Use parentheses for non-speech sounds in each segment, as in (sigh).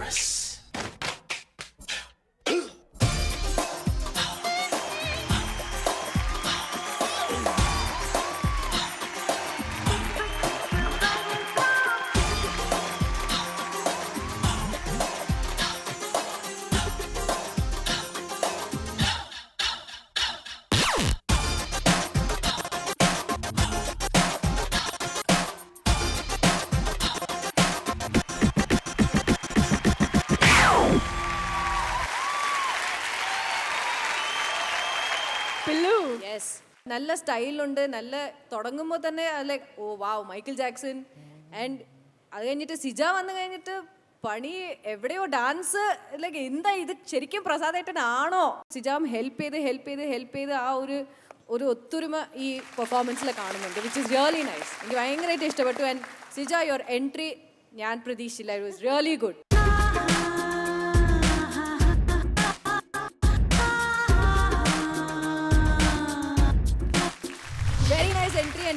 Empress. പില്ലു. Yes നല്ല സ്റ്റൈലുണ്ട്. നല്ല തുടങ്ങുമ്പോൾ തന്നെ like oh wow Michael Jackson. And അത് കഴിഞ്ഞിട്ട് സിജ വന്നു കഴിഞ്ഞിട്ട് പണി എവിടെയോ ഡാൻസ് ലൈക്ക് എന്താ ഇത് ശരിക്കും പ്രസാദേട്ടനാണോ? സിജാം ഹെൽപ്പ് ചെയ്ത് ഹെൽപ്പ് ചെയ്ത് ഹെൽപ്പ് ചെയ്ത് ആ ഒരു ഒരു ഒത്തൊരുമ ഈ പെർഫോമൻസിൽ കാണുന്നുണ്ട് വിച്ച് ഇസ് റിയലി നൈസ് എനിക്ക് ഭയങ്കരമായിട്ട് ഇഷ്ടപ്പെട്ടു. ആൻഡ് സിജ യുവർ എൻട്രി ഞാൻ പ്രതീക്ഷിച്ചില്ല. ഇറ്റ് വാസ് റിയലി ഗുഡ്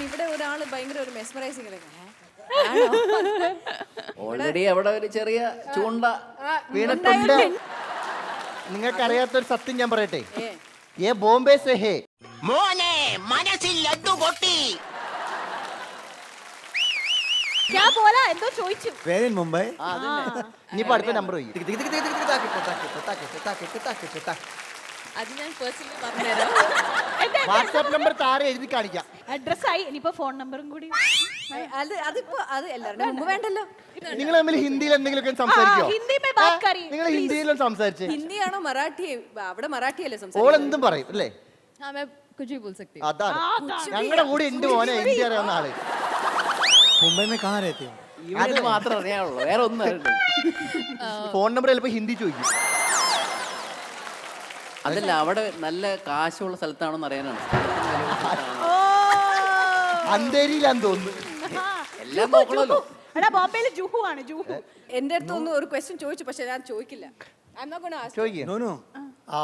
ഇവിടെ ഒരാൾ ഭയങ്കര ഒരു മെസ്മറൈസിംഗ് ഓൾറെഡി അവിടെ ഒരു ചെറിയ ചൂണ്ട വീണിട്ടുണ്ട് നിങ്ങൾക്കറിയാത്തൊരു സത്യം ഞാൻ പറയട്ടെ? ഏ. ബോംബെ സെഹേ മോനെ മനസ്സിൽ ലഡ്ഡു പൊട്ടി. ഞാൻ പോല എന്തോ ചോദിച്ചു. വേറെ മുംബൈ ഇനിയിപ്പോ അടുത്ത നമ്പർ അത് ഞാൻ പേഴ്സണലി പറഞ്ഞുതരാം വാട്സാപ്പ് നമ്പർ താരം എഴുതി കാണിക്കാം അഡ്രസ് ആയി ഇനിയിപ്പോ ഫോൺ നമ്പറും കൂടി അത് അതിപ്പോ അത് എല്ലാവരുടെ മുമ്പ് വേണ്ടല്ലോ നിങ്ങൾ തമ്മിൽ ഹിന്ദിയിൽ എന്തെങ്കിലുമൊക്കെ സംസാരിക്കോ ഹിന്ദി മേ ബാത് കറി നിങ്ങൾ ഹിന്ദിയിലും സംസാരിച്ചേ ഹിന്ദിയാണോ മറാഠി അവിടെ മറാഠി അല്ലേ ഓൾ സംസാരിക്കുന്നത് എന്തും പറയും അല്ലേ हाँ मैं कुछ भी बोल सकती हूँ അതാണ് ഞങ്ങളുടെ കൂടെ ഉണ്ട് മോനെ ഹിന്ദി അറിയാവുന്ന ആള് मुंबई में कहाँ रहते हो ഇവനത് മാത്രം അറിയാനുള്ളൂ വേറെ ഒന്നും അറിയില്ല ഫോൺ നമ്പർ ചിലപ്പോ ഹിന്ദി ചോദിക്കും അതല്ല അവിടെ നല്ല കാശുള്ള സ്ഥലത്താണോന്ന് അറിയാനാണ്. അന്തേരിയിലാന്ന് തോന്നുന്നു. എല്ലാം നോക്കണല്ലോ എടാ ബോംബെയിലെ അടുത്തൊന്നും ഒരു ക്വസ്റ്റ്യൻ ചോദിച്ചു പക്ഷെ ഞാൻ ചോദിക്കില്ല. ആ.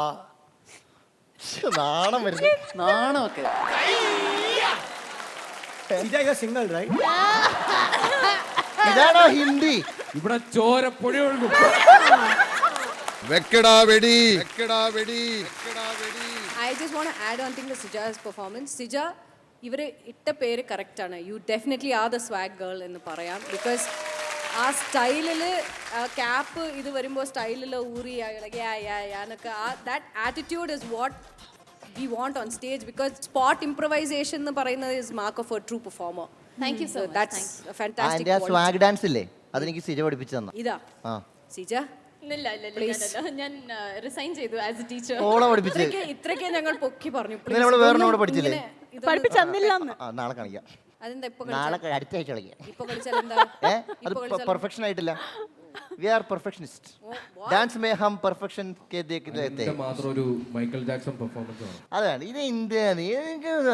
നാണം വരുന്നു. ഇതാണോ ഹിന്ദി? ഇവിടെ ചോര പുഴ ഒഴുകും വെക്കടാ വെടി. വെക്കടാ വെടി. വെക്കടാ വെടി. I just want to add one thing to Sija's performance. Sija ഇവർ ഇട്ട പേര് കറക്റ്റ് ആണ്. You definitely are the swag girl എന്ന് പറയാം. ബിക്കോസ് ആ സ്റ്റൈലിൽ ക്യാപ്പ് ഇത് വരുമ്പോൾ സ്റ്റൈലിൽ ഊറി എന്നൊക്കെ ആ that attitude is what we want on stage because spot improvisation എന്ന് പറയുന്നത് is mark of a true performer thank you so much. That's fantastic swag dance ഇല്ലേ? അതെനിക്ക് സിജ പഠിപ്പിച്ചു തന്ന? ഇതാ. ആ. സിജ ഇല്ല ഇല്ല ഇല്ല ഞാൻ റിസൈൻ ചെയ്തു ആസ് എ ടീച്ചർ ഓളെ പഠിപ്പിച്ചത് ഇത്രയ്ക്ക് ഇത്രയ്ക്ക് ഞങ്ങൾ പൊക്കി പറഞ്ഞു. ഇന്നലെ കൂടെ പഠിച്ചില്ലേ? ആ നാളെ കാണിക്കാം. അതെന്താ ഇപ്പൊ നാളെ ക- അടുത്ത ആഴ്ച കളിക്കാം. ഇപ്പൊ കളിച്ചാൽ എന്താ? (laughs) ഏ? അത് പെർഫെക്ഷൻ ആയിട്ടില്ല. വി ആർ പെർഫെക്ഷനിസ്റ്റ് ഡാൻസ് മേ ഹം പെർഫെക്ഷൻ ഇതിന്റെ മാത്രം ഒരു മൈക്കൽ ജാക്സൺ പെർഫോമൻസ് ആണ്. അതാണ്. ഇത് ഇന്ത്യ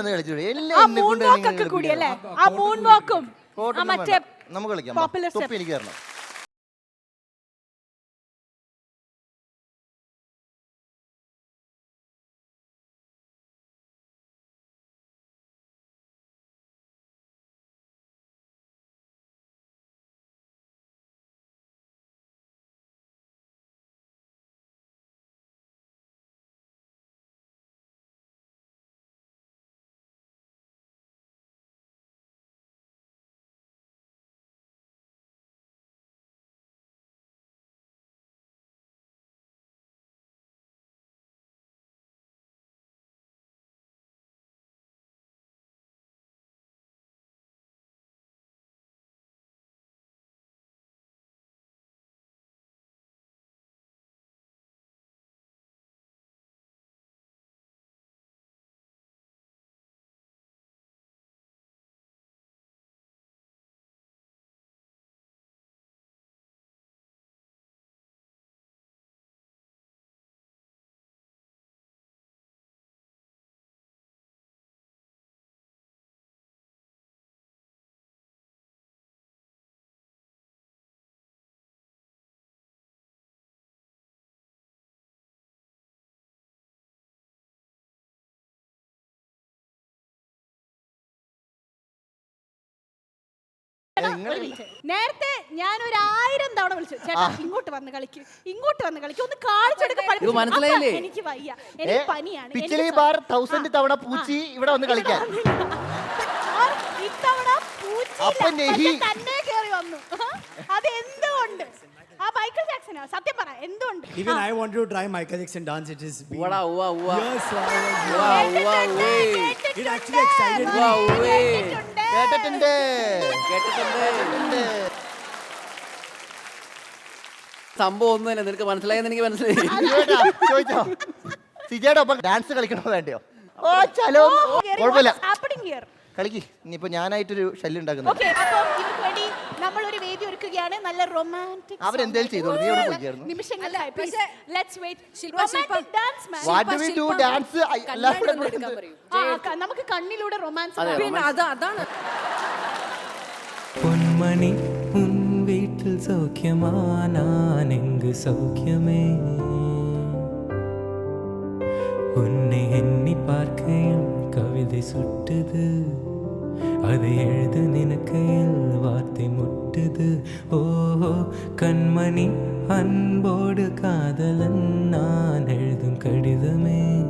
കളിച്ചൂടെ? ആ എല്ലാം എന്നെ മൂൺ കൊണ്ട് വാക്ക് ഒക്കെ കൂടി അല്ലേ? ആ മൂൺ വാക്കും ആ മറ്റേ നമുക്ക് കളിക്കാം. വാ. popular തൊപ്പി എനിക്ക് തരണം. ഒരു. നേരത്തെ ഞാൻ ഒരു ആയിരം തവണ വിളിച്ചു ചേട്ടാ ഇങ്ങോട്ട് വന്ന് കളിക്ക് ഇങ്ങോട്ട് വന്ന് കളിക്ക് ഒന്ന് കാണിച്ചെടുക്ക ഇത് മനസ്സിലായില്ലേ? എനിക്ക് വയ്യ എനിക്ക് പനിയാണ് പിച്ചിലി ബാർ സ- തൗസൻഡ് തവണ പൂച്ചി ഇവിടെ വന്ന് കളിക്കാൻ ആ, ഇത്തവണ പൂച്ചയില്ല, അപ്പ നെഹി. പക്ഷെ തന്നെ കേറി വന്നു അത് എന്തുകൊണ്ട് ആ മൈക്കിൾ ജാക്സനാ സത്യം പറ എന്തുകൊണ്ട് Even ആ. I wanted to try Michael Jackson dance. It is been ഉവ്വടാ, ഉവ്വ, ഉവ്വ. years. So I was ഉവ്വ, ഉവ്വ, ഉവ്വേ. It actually excited me. ഉവ്വ, ഉവ്വേ. കേട്ടിട്ടുണ്ട് കേട്ടിട്ടുണ്ട്. സംഭവം ഒന്നും തന്നെ നിനക്ക് മനസ്സിലായെന്ന് എനിക്ക് മനസ്സിലായി. ചോദിച്ചോ? സിജയുടെ ഒപ്പം ഡാൻസ് കളിക്കണോ വേണ്ടയോ? ഓ ചലോ. കുഴപ്പമില്ല. കളിക്ക് ഇനിയിപ്പോ ഞാനായിട്ടൊരു ശല്യം ഉണ്ടാക്കുന്നു ഓക്കെ അപ്പോൾ ഇവർക്ക് വേണ്ടി നമ്മൾ ഒരു വേദി ഒരുക്കുകയാണ് നല്ല റൊമാൻറ്റിക് അവരെന്തേലും ചെയ്തോളൂ. നീ അവിടെ പോയിരിക്കായിരുന്നു. നിമിഷങ്ങളിലായി പക്ഷേ, let's wait Shilpa, Shilpa. Dance man what do we do Shilpa, dance കണ്ണാടി ഒന്ന് എടുക്കാൻ പറയൂ നമുക്ക് കണ്ണിലൂടെ റൊമാൻസ് അതെ, പിന്നെ അത് അതാണ് பொன்மணி உன் வீட்டில் சௌக்கியமா நான் எங்கு சௌக்கியமே உன்னை எண்ணி பார்க்கையில் கவிதை சுட்டுது அதை எழுத நினைக்கையில் வார்த்தை முட்டுது. ஓஹோ கண்மணி அன்போடு காதலன் நான் எழுதும் கடிதமே.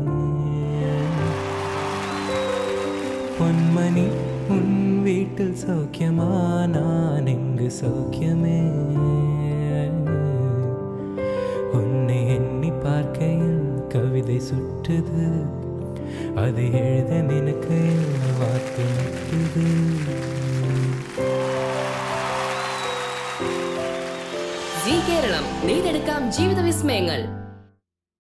பொன்மணி உன் வீட்டில் சௌக்கியமா? நான் எங்கு சௌக்கியம் அது எழுத நினைக்கையில் வார்த்தை முட்டுது ജി കേരളം നെയ്തെടുക്കാം ജീവിത വിസ്മയങ്ങൾ